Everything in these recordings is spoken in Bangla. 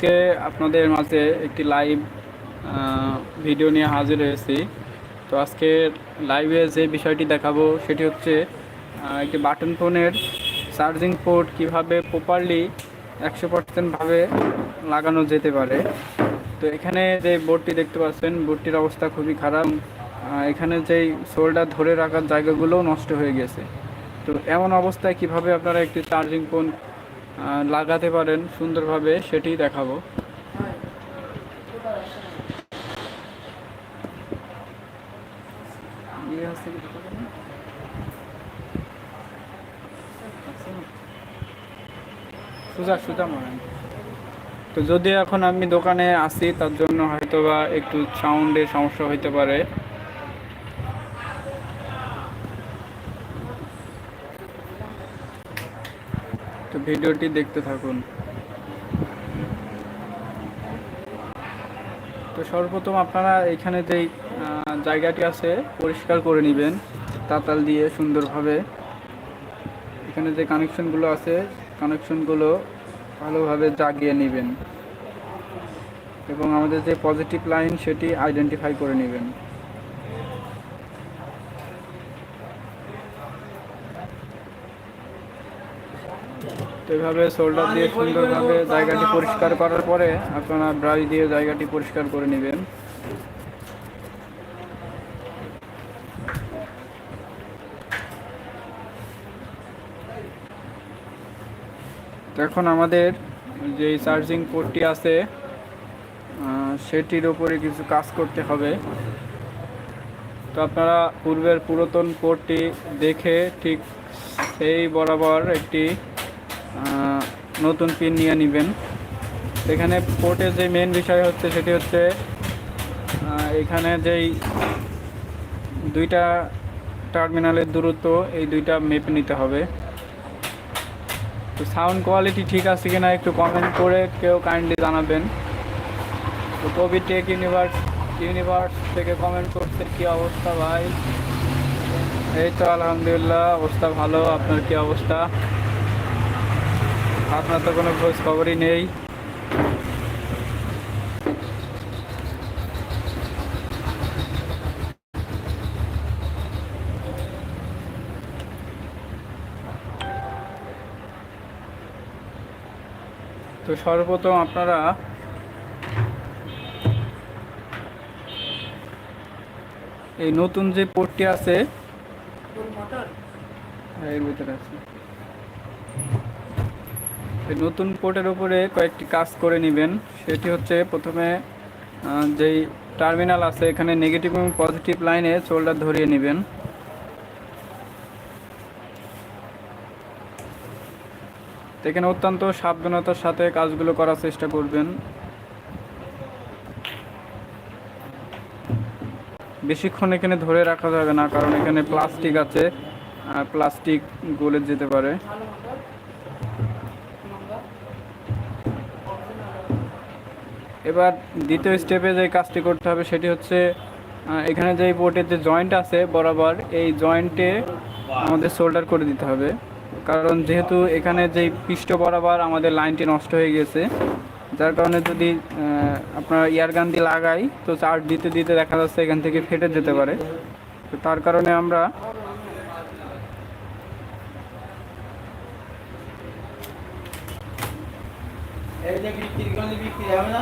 আজকে আপনাদের মাঝে একটি লাইভ ভিডিও নিয়ে হাজির হয়েছি। তো আজকে লাইভে যে বিষয়টি দেখাবো, সেটি হচ্ছে একটি বাটন ফোনের চার্জিং পোর্ট কীভাবে প্রপারলি একশো পার্সেন্টভাবে লাগানো যেতে পারে। তো এখানে যে বোর্ডটি দেখতে পাচ্ছেন বোর্ডটির অবস্থা খুবই খারাপ। এখানে যেই সোলটা ধরে রাখার জায়গাগুলোও নষ্ট হয়ে গেছে। তো এমন অবস্থায় কীভাবে আপনারা একটি চার্জিং ফোন লাগাতে পারেন, সুন্দরভাবে সেটি দেখাবো? সোজা সোজা তো যদি এখন আমি দোকানে আসি, তার জন্য হয়তো বা একটু সাউন্ডের সমস্যা হইতে পারে। ভিডিওটি দেখতে থাকুন। তো সর্বপ্রথম আপনারা এখানে যেই জায়গাটি আছে, পরিষ্কার করে নেবেন। তাতাল দিয়ে সুন্দরভাবে। এখানে যে কানেকশনগুলো আছে, কানেকশনগুলো ভালোভাবে জাগিয়ে নেবেন। এবং আমাদের যে পজিটিভ লাইন, সেটি আইডেন্টিফাই করে নেবেন। তো এইভাবে শোল্ডার দিয়ে সুন্দরভাবে জায়গাটি পরিষ্কার করার পরে আপনারা ব্রাশ দিয়ে জায়গাটি পরিষ্কার করে নেবেন। এখন আমাদের যে চার্জিং পোর্টটি আছে সেটির উপরে কিছু কাজ করতে হবে। তো আপনারা পূর্বের পুরাতন পোর্টটি দেখে ঠিক সেই বরাবর একটি নতুন পিন নিয়ে নেবেন। এখানে পোর্টের যে মেন বিষয় হচ্ছে সেটি হচ্ছে এখানে যেই দুইটা টার্মিনালের দূরত্ব, এই দুইটা মেপে নিতে হবে। তো সাউন্ড কোয়ালিটি ঠিক আছে কিনা একটু কমেন্ট করে কেউ কাইন্ডলি জানাবেন। তো কবি টেক ইউনিভার্স ইউনিভার্স থেকে কমেন্ট করছে, কি অবস্থা ভাই? এই তো আলহামদুলিল্লাহ, অবস্থা ভালো, আপনার কি অবস্থা? আপনার তো কোনো খোঁজ খবরই নেই। তো সর্বপ্রথম আপনারা এই নতুন যে পোর্টটি আছে হ্যাঁ, এর ভিতরে আছে। নতুন পোর্টের উপরে কয়েকটি কাজ করে নেবেন। সেটি হচ্ছে প্রথমে যেই টার্মিনাল আছে, এখানে নেগেটিভ এবং পজিটিভ লাইনে চোল্ডার ধরিয়ে নেবেন। এখানে অত্যন্ত সাবধানতার সাথে কাজগুলো করার চেষ্টা করবেন। বেশিক্ষণ এখানে ধরে রাখা যাবে না, কারণ এখানে প্লাস্টিক আছে, আর প্লাস্টিক গলে যেতে পারে। এবার দ্বিতীয় স্টেপে যে কাজটি করতে হবে সেটি হচ্ছে এখানে যে বোর্ডের যে জয়েন্ট আছে বরাবর এই জয়েন্টে আমাদের সোল্ডার করে দিতে হবে কারণ যেহেতু এখানে যে পৃষ্ঠ বরাবর আমাদের লাইনটি নষ্ট হয়ে গেছে যার কারণে যদি আপনার ইয়ারগান দিয়ে লাগাই তো চার্জ দিতে দিতে দেখা যাচ্ছে এখান থেকে ফেটে যেতে পারে তো তার কারণে আমরা বিক্রি হবে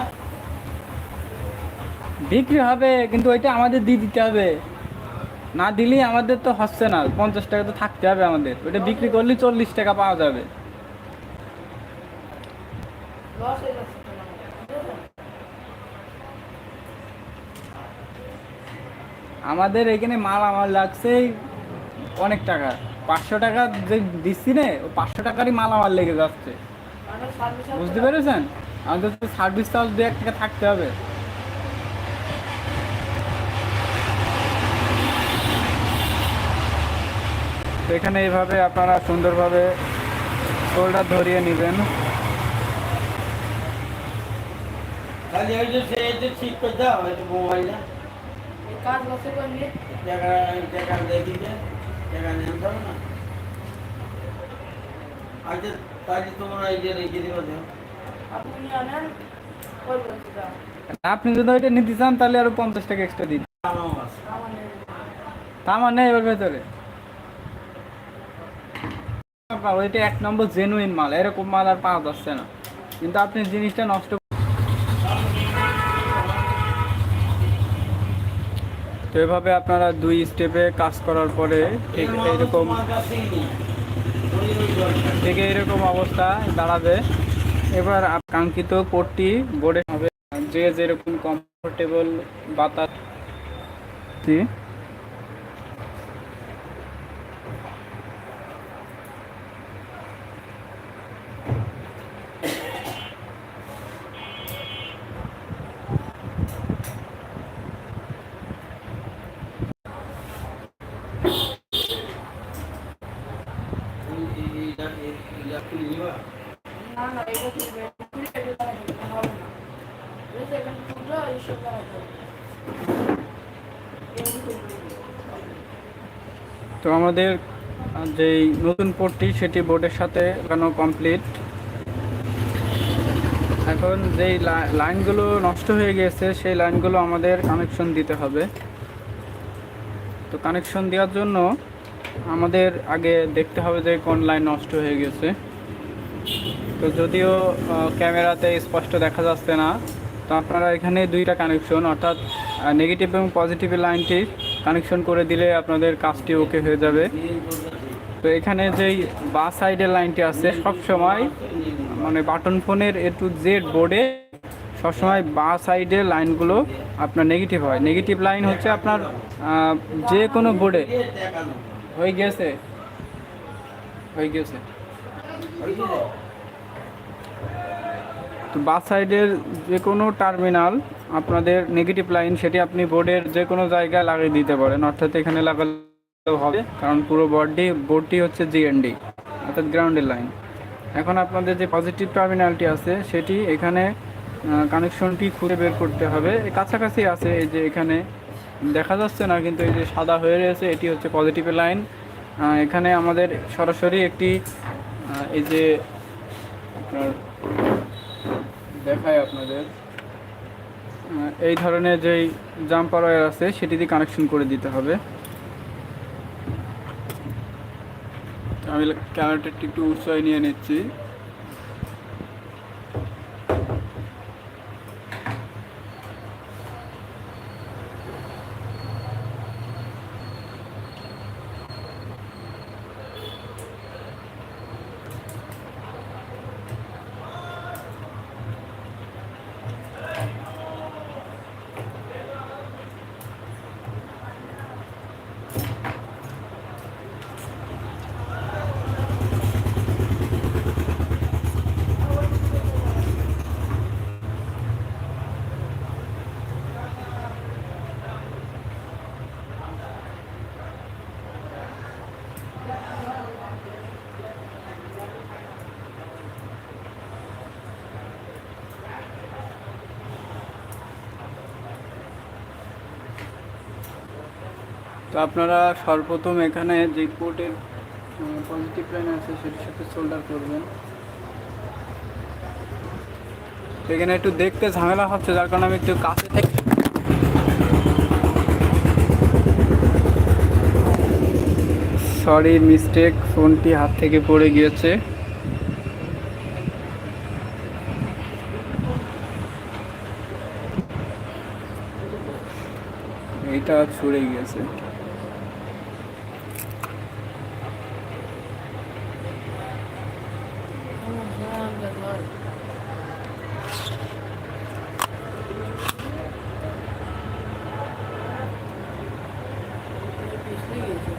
কিন্তু ওইটা আমাদের দিয়ে দিতে হবে। না দিলেই আমাদের তো হচ্ছে না, পঞ্চাশ টাকা তো থাকতে হবে আমাদের। ওইটা বিক্রি করলে চল্লিশ টাকা পাওয়া যাবে। আমাদের এখানে মাল আমার লাগছে অনেক টাকা। পাঁচশো টাকা যে দিচ্ছি নে, ও পাঁচশো টাকারই মাল আমার লেগে যাচ্ছে। বুঝতে পেরেছেন? আমাদের সার্ভিস চার্জ দু এক টাকা থাকতে হবে তো এখানে এইভাবে আপনারা সুন্দরভাবে শোল্ডার ধরিয়ে নেবেন খালি ওই যে সে যে ঠিক করে দাও ওই যে মোবাইলটা কাজ বসে করলে টাকা টাকা দেখি যে টাকা নেন যাবে না আজ তাই তোমরা এই যে রেখে দিবা দাও। আপনি যদি ওইটা নিতে চান তাহলে আরও পঞ্চাশ টাকা এক্সট্রা দিন। আমার নেই। ওর ভেতরে। আপনার ওইটা এক নম্বর জেনুইন মাল, এরকম মাল আর পাওয়া যাচ্ছে না। কিন্তু আপনি জিনিসটা নষ্ট তো এভাবে আপনারা দুই স্টেপে কাজ করার পরে ঠিক এইরকম ঠিক এইরকম অবস্থা দাঁড়াবে। এবার কাঙ্ক্ষিত পোর্টটি বোর্ডে হবে। যে যেরকম কমফোর্টেবল বাতাস জি। এই- এই- এইটা এই- এইটা খুলে নিবা না না এটা খুলবে খুলে এটা লাগাই দিতে হবে না এই সেকেন্ড খুললো এইসব লাগাই দেবো এই খুলবে তো আমাদের যেই নতুন পোর্টটি সেটি বোর্ডের সাথে লাগানো কমপ্লিট এখন যেই লাইনগুলো নষ্ট হয়ে গিয়েছে সেই লাইনগুলো আমাদের কানেকশন দিতে হবে। তো কানেকশন দেওয়ার জন্য আমাদের আগে দেখতে হবে যে কোন লাইন নষ্ট হয়ে গেছে। তো যদিও ক্যামেরাতে স্পষ্ট দেখা যাচ্ছে না, তো আপনারা এখানে দুইটা কানেকশন অর্থাৎ নেগেটিভ এবং পজিটিভ লাইনটি কানেকশন করে দিলে আপনাদের কাজটি ওকে হয়ে যাবে। তো এখানে যেই বা সাইডের লাইনটি আছে সব সময় মানে বাটন ফোনের এ টু জেড বোর্ডে সবসময় বা সাইডের লাইনগুলো আপনার নেগেটিভ হয়। নেগেটিভ লাইন হচ্ছে আপনার যে কোনো বোর্ডে হয়ে গেছে হয়ে গেছে। তো বা সাইডের যে কোনো টার্মিনাল আপনাদের নেগেটিভ লাইন সেটি আপনি বোর্ডের যে কোনো জায়গায় লাগিয়ে দিতে পারেন। অর্থাৎ এখানে লাগালেও হবে, কারণ পুরো বোর্ডটি বোর্ডটি হচ্ছে জিএনডি অর্থাৎ গ্রাউন্ডের লাইন এখন আপনাদের যে পজিটিভ টার্মিনালটি আছে, সেটি এখানে কানেকশনটি খুঁজে বের করতে হবে। কাছাকাছি আছে এই যে এখানে, দেখা যাচ্ছে না, কিন্তু এই যে সাদা হয়ে রয়েছে, এটি হচ্ছে পজিটিভ লাইন এখানে আমাদের সরাসরি একটি এই যে আপনার দেখায় আপনাদের। এই ধরনের যেই জাম্পার ওয়্যার আছে, সেটি দিয়ে কানেকশন করে দিতে হবে। আমি ক্যামেরাটা একটু উৎসাহ নিয়ে নিচ্ছি। তো আপনারা সর্বপ্রথম এখানে যে পোর্টের পজিটিভ লাইন আছে সেটির সাথে সোল্ডার করবেন। এখানে একটু দেখতে ঝামেলা হচ্ছে, যার কারণে আমি একটু কাছে থেকে সরি মিস্টেক ফোনটি হাত থেকে পড়ে গিয়েছে। এইটা ছুড়ে গিয়েছে আমার জান গেল পিছলে গেছে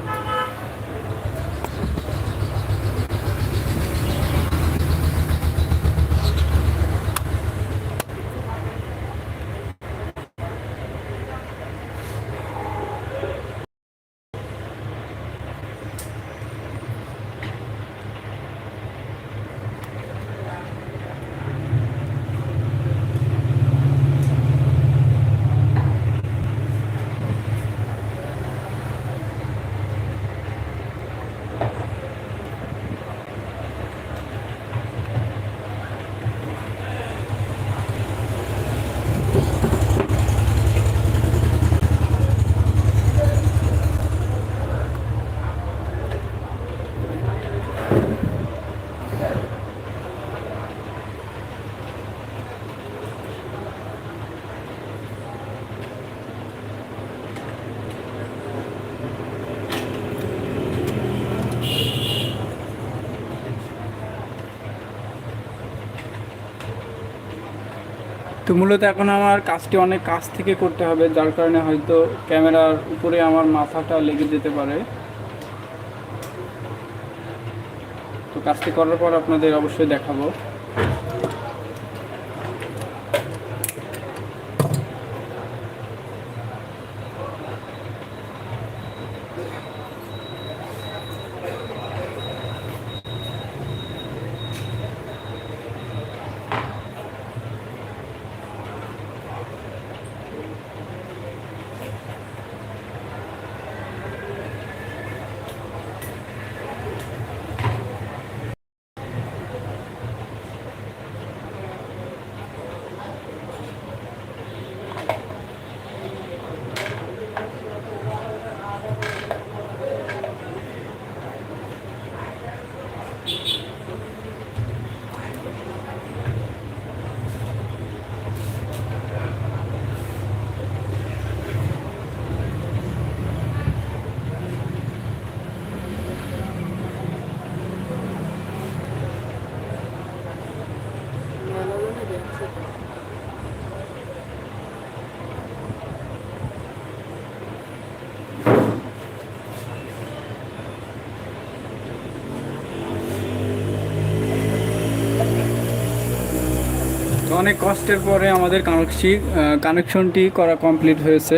তো মূলত এখন আমার কাজটি অনেক কাজ থেকে করতে হবে, যার কারণে হয়তো ক্যামেরার উপরে আমার মাথাটা লেগে যেতে পারে। তো কাজটি করার পর আপনাদের অবশ্যই দেখাবো। অনেক কষ্টের পরে আমাদের কানেকশি কানেকশনটি করা কমপ্লিট হয়েছে।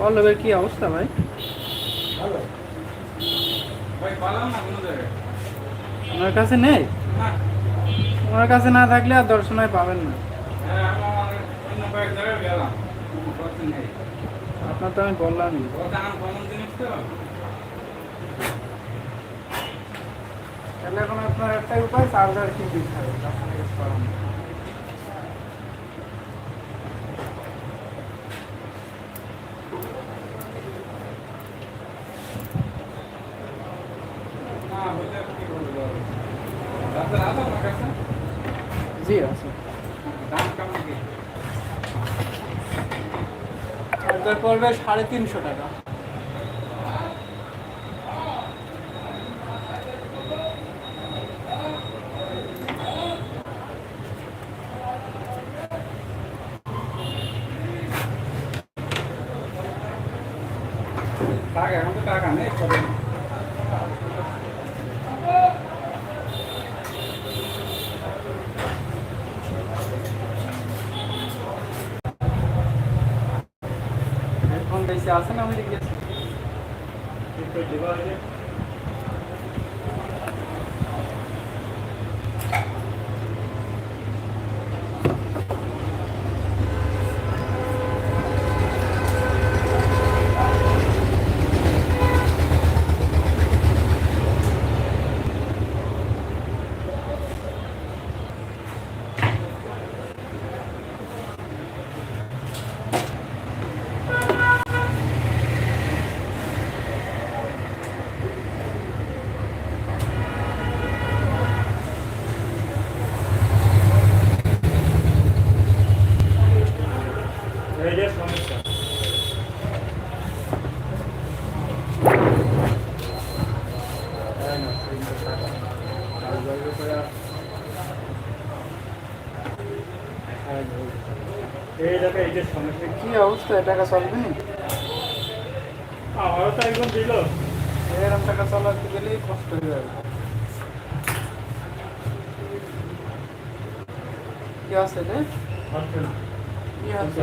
পল্লবের কি অবস্থা ভাই? ওনার কাছে নেই? ওনার কাছে না থাকলে আর দর্শনায় পাবেন না। আপনার তো আমি বললাম তাহলে এখন আপনার একটাই উপায়, চার্জার কি দিতে হবে আপনার কাছে পাবেন না। না হইলে কি করব ডাক্তার আছে আমার কাছে জি আছে দাম কেমন কি চার্জার পড়বে সাড়ে তিনশো টাকা। টাকা এখন তো টাকা নেই शासनामध्ये घेत অবস্থা এ টাকা চলবে না? তো এরকম টাকা চালাতে গেলেই কষ্ট হয়ে যাবে। কি আছে রে? কি আছে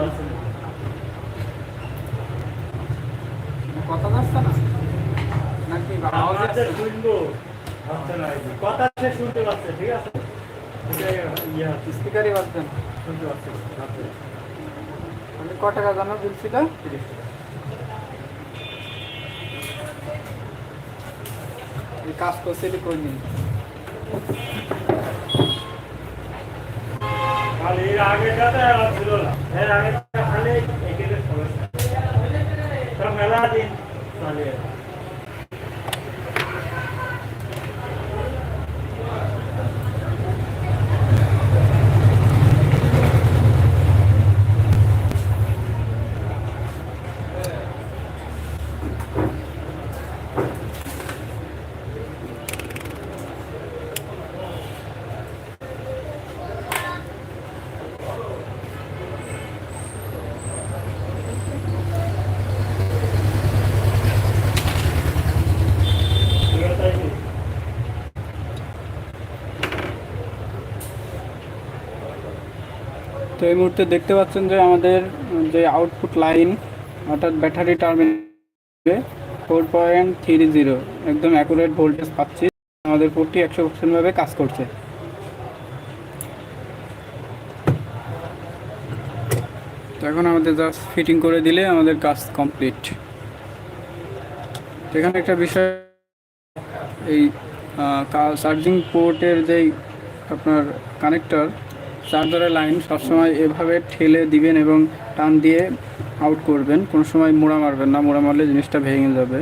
কথা যাচ্ছে না? নাকি। কথা সে শুনতে পাচ্ছে ঠিক আছে? স্পিকারই না। শুনতে পাচ্ছে। মানে ক টাকা জানো বিল ছিল? কাজ করছে এটি করে নিন আগে ছিল না। এর আগে খালি মেলা দিন তো এই মুহূর্তে দেখতে পাচ্ছেন যে আমাদের যে আউটপুট লাইন অর্থাৎ ব্যাটারি টার্মিনালে ফোর পয়েন্ট থ্রি জিরো একদম অ্যাকুরেট ভোল্টেজ পাচ্ছি। আমাদের পোর্টটি একশো পার্সেন্টভাবে কাজ করছে। তো এখন আমাদের জাস্ট ফিটিং করে দিলে আমাদের কাজ কমপ্লিট এখানে একটা বিষয়, এই চার্জিং পোর্টের যেই আপনার কানেক্টর চার্জারের লাইন সবসময় এভাবে ঠেলে দিবেন এবং টান দিয়ে আউট করবেন। কোনো সময় মোড়া মারবেন না, মোড়া মারলে জিনিসটা ভেঙে যাবে।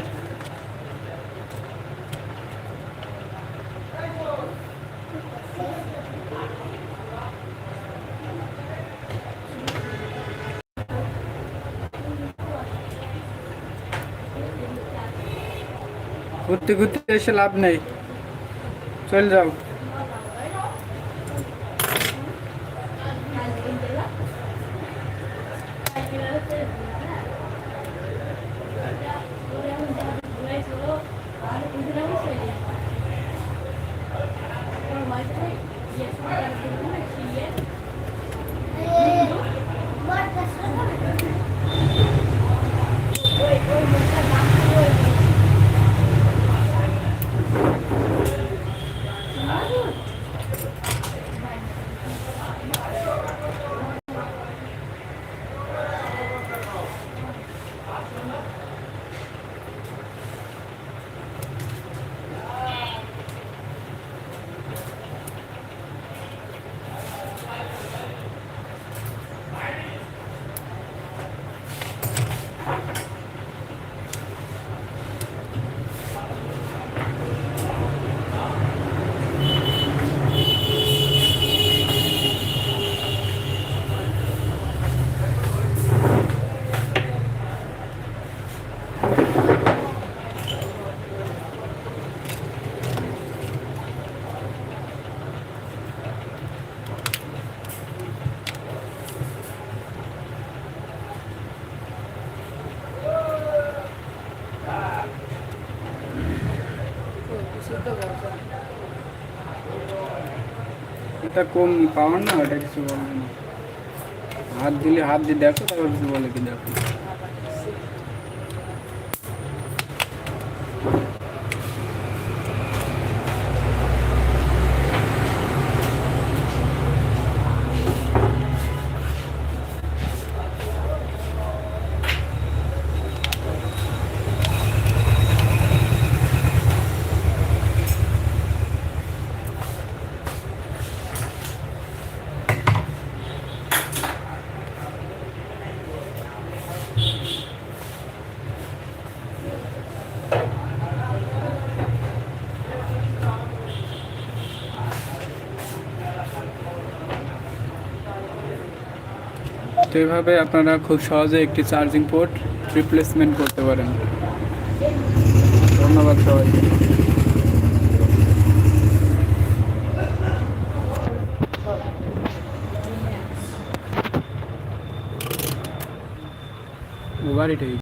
ঘুরতে ঘুরতে এসে লাভ নেই। চল যাও। Yes, we're going to it. Yes. এটা কম পাওয়ার না, ওটা কিছু বলবে না। হাত দিলে হাত দিয়ে দেখো, তারপর কিছু বলে কি দেখো। তো এভাবে আপনারা খুব সহজে একটি চার্জিং পোর্ট রিপ্লেসমেন্ট করতে পারেন। ধন্যবাদ সবাইকে। ঠিক